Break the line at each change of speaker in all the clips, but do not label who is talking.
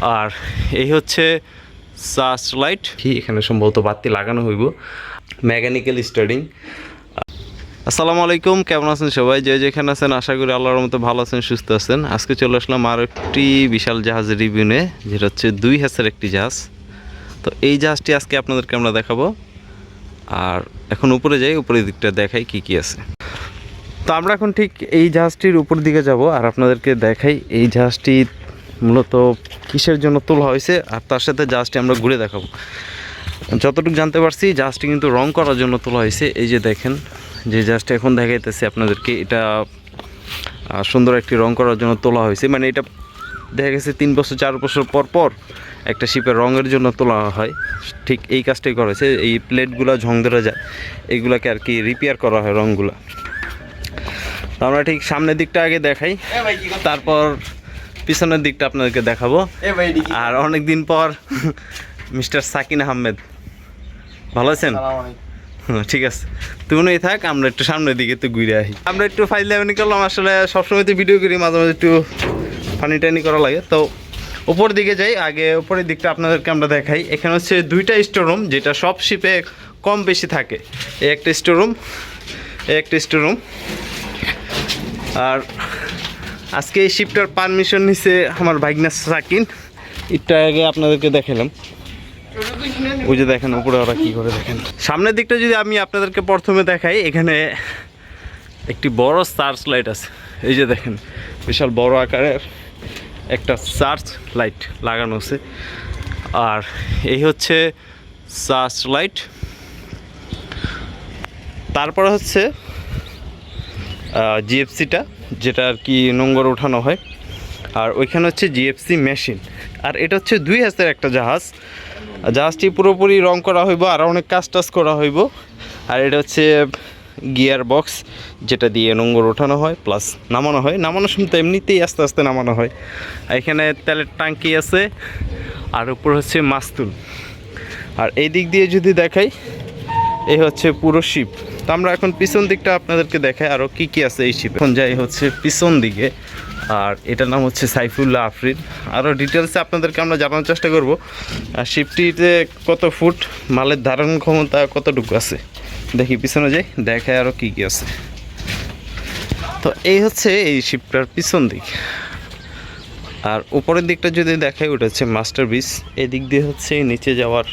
আর এই হচ্ছে search light এখানে সম্ভবত বাতি লাগানো হইব। মেকানিক্যাল স্টার্টিং আসসালামু আলাইকুম কেমন আছেন সবাই? যে যেখানে আছেন আশা করি আল্লাহর মতো ভালো আছেন সুস্থ আছেন। আজকে চলে আসলাম আর একটি বিশাল জাহাজের রিভিউ নিয়ে যেটা হচ্ছে দুই হাজার একটি জাহাজ। তো এই জাহাজটি আজকে আপনাদেরকে আমরা দেখাবো। আর এখন উপরে যাই উপরের দিকটা দেখাই কি কি আছে। তো আমরা এখন ঠিক এই জাহাজটির উপর দিকে যাব আর আপনাদেরকে দেখাই এই জাহাজটি মূলত কিসের জন্য তোলা হয়েছে আর তার সাথে জাহাজটি আমরা ঘুরে দেখাবো। যতটুকু জানতে পারছি জাহাজটি কিন্তু রং করার জন্য তোলা হয়েছে। এই যে দেখেন যে জাহাজটা এখন দেখাইতেছে আপনাদেরকে এটা সুন্দর একটি রং করার জন্য তোলা হয়েছে। মানে এটা দেখা গেছে তিন বছর চার বছর পর পর একটা শিপের রঙের জন্য তোলা হয়। ঠিক এই কাজটাই করা হয়েছে। এই প্লেটগুলো ঝং ধরে যায় এইগুলাকে আর কি রিপেয়ার করা হয় রঙগুলো। তো আমরা ঠিক সামনের দিকটা আগে দেখাই। তারপর পিছনের দিকটা আপনাদেরকে দেখাবো। আর অনেক দিন পর মিস্টার সাকিন আহমেদ। ভালো আছেন? ঠিক আছে। তুমি থাক আমরা একটু সামনের দিকে একটু ঘুরে আসি। আমরা একটু ফাইল লেভেনি করলাম আসলে সবসময় তো ভিডিও করি মাঝে মাঝে একটু ফানি টানি করা লাগে। তো উপর দিকে যাই আগে উপরের দিকটা আপনাদেরকে আমরা দেখাই। এখানে হচ্ছে দুইটা স্টোর রুম যেটা সব শিপে কম বেশি থাকে। এই একটা স্টোর রুম এই একটা স্টোর রুম আর আজকে এই শিপটার পারমিশন নিছে আমার ভাগনা সাকিন। এটা আগে আপনাদেরকে দেখালাম। ওই যে দেখেন, উপরে ওরা কি করে দেখেন। সামনের দিকটা যদি আমি আপনাদেরকে প্রথমে দেখাই, এখানে একটি বড় সার্চ লাইট আছে। এই যে দেখেন, বিশাল বড় আকারের একটা সার্চ লাইট লাগানো আছে। আর এই হচ্ছে সার্চ লাইট তারপরে হচ্ছে জিএফসিটা যেটা আর কি নোংর ওঠানো হয়। আর ওইখানে হচ্ছে জিএফসি মেশিন আর এটা হচ্ছে দুই হাজার একটা জাহাজ। জাহাজটি পুরোপুরি রং করা হইব আর অনেক কাজ টাজ করা হইব। আর এটা হচ্ছে গিয়ার বক্স, যেটা দিয়ে নোংর ওঠানো হয় প্লাস নামানো হয়। নামানোর সময় তো এমনিতেই আস্তে আস্তে নামানো হয়। এখানে তেলের ট্যাঙ্কি আছে, আর উপর হচ্ছে মাস্তুল। আর এই দিক দিয়ে যদি দেখাই এই হচ্ছে পুরো শিপ। তো আমরা এখন পিছন দিকটা আপনাদেরকে দেখাই আরও কি কি আছে এই শিপে এখন যাই হচ্ছে পিছন দিকে, আর এটার নাম হচ্ছে সাইফুল্লাহ আফরিন আরও ডিটেলসে আপনাদেরকে আমরা জানার চেষ্টা করব। আর শিপটিতে কত ফুট, মালের ধারণ ক্ষমতা কতটুকু আছে? দেখি পিছনে যাই দেখায় আরও কি কি আছে। তো এই হচ্ছে এই শিপটার পিছন দিক। আর উপরের দিকটা যদি দেখাই, ওটা হচ্ছে মাস্টার বিচ এই দিক দিয়ে হচ্ছে নিচে যাওয়ার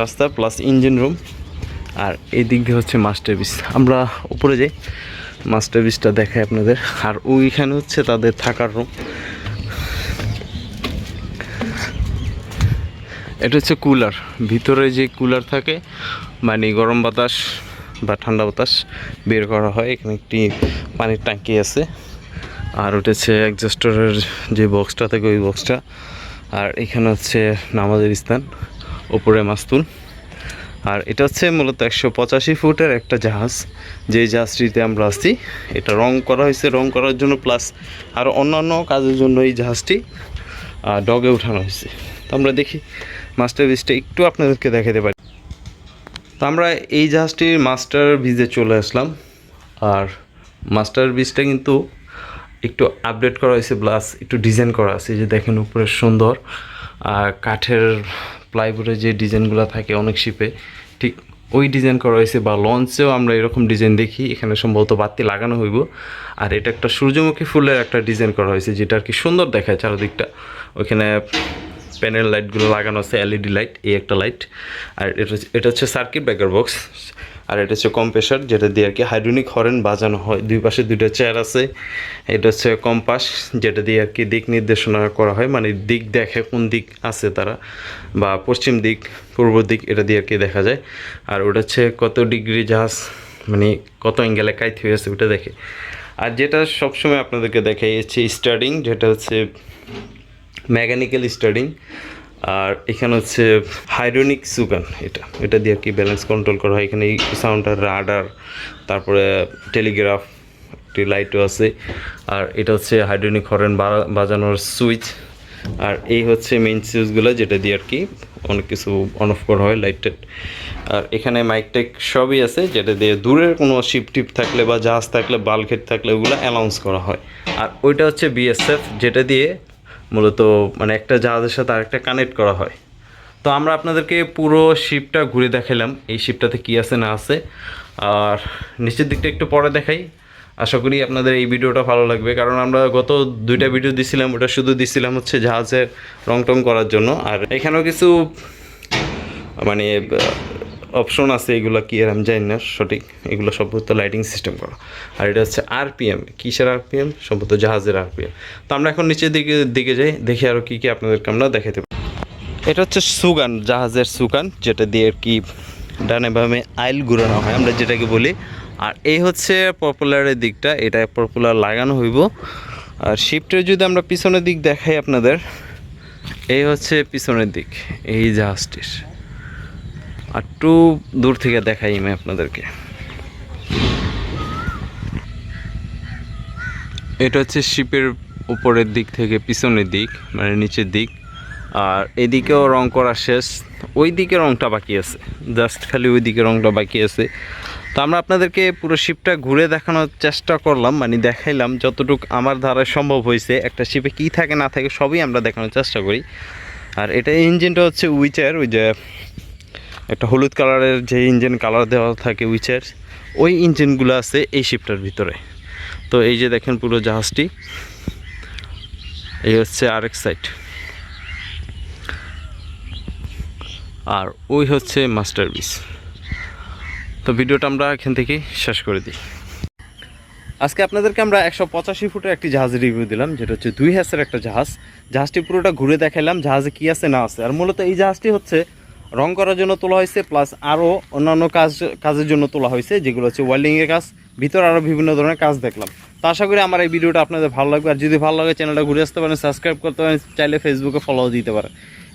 রাস্তা প্লাস ইঞ্জিন রুম আর এই দিক দিয়ে হচ্ছে মাস্টার বিচ আমরা উপরে যাই, মাস্টার বিচটা দেখাই আপনাদের। আর ওইখানে হচ্ছে তাদের থাকার রুম এটা হচ্ছে কুলার। ভিতরে যে কুলার থাকে মানে গরম বাতাস বা ঠান্ডা বাতাস বের করা হয়। এখানে একটি পানির ট্যাঙ্কি আছে। আর ওটা হচ্ছে অ্যাডজাস্টারের যে বক্সটা থাকে, ওই বক্সটা আর এখানে হচ্ছে নামাজের স্থান, ওপরে মাস্তুল আর এটা হচ্ছে মূলত একশো পঁচাশি ফুটের একটা জাহাজ। যে জাহাজটিতে আমরা আসছি এটা রং করা হয়েছে। রং করার জন্য প্লাস আর অন্যান্য কাজের জন্য এই জাহাজটি ডগে উঠানো হয়েছে। তো আমরা দেখি মাস্টার বিচটা একটু আপনাদেরকে দেখাতে পারি। তো আমরা এই জাহাজটির মাস্টার ভিজে চলে আসলাম। আর মাস্টার বিচটা কিন্তু একটু আপডেট করা হয়েছে প্লাস একটু ডিজাইন করা আছে। যে দেখেন, উপরে সুন্দর কাঠের প্লাইবোর্ডের যে ডিজাইনগুলো থাকে অনেক শিপে ঠিক ওই ডিজাইন করা হয়েছে বা লঞ্চেও আমরা এরকম ডিজাইন দেখি, এখানে সম্ভবত বাতি লাগানো হইব। আর এটা একটা সূর্যমুখী ফুলের একটা ডিজাইন করা হয়েছে যেটা আর কি সুন্দর দেখায় চারদিকটা। ওইখানে প্যানেল লাইটগুলো লাগানো আছে এলইডি লাইট এই একটা লাইট আর এটা এটা হচ্ছে সার্কিট ব্রেকার বক্স আর এটা হচ্ছে কম্প্রেসার, যেটা দিয়ে আর কি হাইড্রোনিক হরেন বাজানো হয়। দুই পাশে দুইটা চেয়ার আছে। এটা হচ্ছে কম্পাস, যেটা দিয়ে আর কি দিক নির্দেশনা করা হয়। মানে দিক দেখে কোন দিক আছে তারা, বা পশ্চিম দিক, পূর্ব দিক, এটা দিয়ে আর কি দেখা যায়। আর ওটা হচ্ছে কত ডিগ্রি জাহাজ মানে কত অ্যাঙ্গেলে কাইত হয়েছে ওটা দেখে। আর যেটা সবসময় আপনাদেরকে দেখাই হচ্ছে স্টার্টিং, যেটা হচ্ছে মেকানিক্যাল স্টার্টিং। আর এখানে হচ্ছে হাইড্রোনিক সুগান, এটা এটা দিয়ে আর কি ব্যালেন্স কন্ট্রোল করা হয়। এখানে এই সাউন্ডার রাডার তারপরে টেলিগ্রাফ একটি লাইটও আছে। আর এটা হচ্ছে হাইড্রোনিক হরেন বাজানোর সুইচ আর এই হচ্ছে মেইন সুইচগুলো যেটা দিয়ে আর কি অনেক কিছু অন অফ করা হয় লাইট আর এখানে মাইক টেক সবই আছে, যেটা দিয়ে দূরের কোনো শিপ টিপ থাকলে বা জাহাজ থাকলে বালঘেট থাকলে ওগুলো অ্যানাউন্স করা হয়। আর ওইটা হচ্ছে বিএসএফ যেটা দিয়ে মূলত মানে একটা জাহাজের সাথে আরেকটা কানেক্ট করা হয়। তো আমরা আপনাদেরকে পুরো শিপটা ঘুরে দেখালাম এই শিপটাতে কী আছে না আছে। আর নিচের দিকটা একটু পরে দেখাই। আশা করি আপনাদের এই ভিডিওটা ভালো লাগবে, কারণ আমরা গত দুইটা ভিডিও দিছিলাম, ওটা শুধু দিছিলাম হচ্ছে জাহাজের রং টং করার জন্য। আর এখানেও কিছু মানে অপশন আছে, এগুলো কি আমি জানি না, সঠিক। এগুলো সম্ভবত লাইটিং সিস্টেম করা। আর এটা হচ্ছে আরপিএম কিসের আরপিএম সম্ভবত জাহাজের আরপিএম তো আমরা এখন নিচের দিকে দিকে যাই, দেখি আরও কী কী আপনাদেরকে আমরা দেখাতে পারি। এটা হচ্ছে সুগান, জাহাজের সুগান, যেটা দিয়ে কি ডানে বামে আইল ঘুরানো হয়, আমরা যেটাকে বলি। আর এই হচ্ছে পপুলারের দিকটা, এটা পপুলার লাগানো হইব। আর শিফটের যদি আমরা পিছনের দিক দেখাই আপনাদের, এই হচ্ছে পিছনের দিক, এই জাহাজটির। একটু দূর থেকে দেখাই আমি আপনাদেরকে। এটা হচ্ছে শিপের উপরের দিক থেকে পিছনের দিক মানে নিচের দিক। আর এদিকেও রং করা শেষ, ওই দিকে রংটা বাকি আছে, জাস্ট খালি ওই দিকে রংটা বাকি আছে। তো আমরা আপনাদেরকে পুরো শিপটা ঘুরে দেখানোর চেষ্টা করলাম মানে দেখাইলাম যতটুকু আমার ধারায় সম্ভব হয়েছে, একটা শিপে কী থাকে না থাকে সবই আমরা দেখানোর চেষ্টা করি। আর এটা ইঞ্জিনটা হচ্ছে উইচার ওই যে একটা হলুদ কালারের যে ইঞ্জিন কালার দেওয়া থাকে উইচের, ওই ইঞ্জিনগুলো আছে এই শিপটার ভিতরে। তো এই যে দেখেন পুরো জাহাজটি, এই হচ্ছে আরেক সাইড আর ওই হচ্ছে মাস্টার বিস তো ভিডিওটা আমরা এখান থেকে শেষ করে দিই। আজকে আপনাদেরকে আমরা একশো পঁচাশি ফুটের একটি জাহাজ রিভিউ দিলাম, যেটা হচ্ছে দুই হ্যাসের একটা জাহাজ। জাহাজটি পুরোটা ঘুরে দেখাইলাম, জাহাজে কী আছে না আছে। আর মূলত এই জাহাজটি হচ্ছে রং করার জন্য তোলা হয়েছে প্লাস আরও অন্যান্য কাজ, কাজের জন্য তোলা হয়েছে, যেগুলো হচ্ছে ওয়েল্ডিংয়ের কাজ, ভিতরে আরও বিভিন্ন ধরনের কাজ দেখলাম। তো আশা করি আমার এই ভিডিওটা আপনাদের ভালো লাগবে, আর যদি ভালো লাগে চ্যানেলটা ঘুরে আসতে পারেন সাবস্ক্রাইব করতে পারেন, চাইলে ফেসবুকে ফলো দিতে পারেন।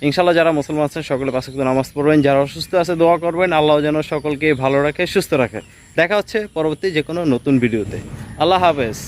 ইনশাল্লাহ যারা মুসলমান আছেন, সকলে পাশে নামাজ পড়বেন, যারা অসুস্থ আছে, দোয়া করবেন, আল্লাহ যেন সকলকে ভালো রাখে, সুস্থ রাখে। দেখা হচ্ছে পরবর্তী যে কোনো নতুন ভিডিওতে। আল্লাহ হাফেজ।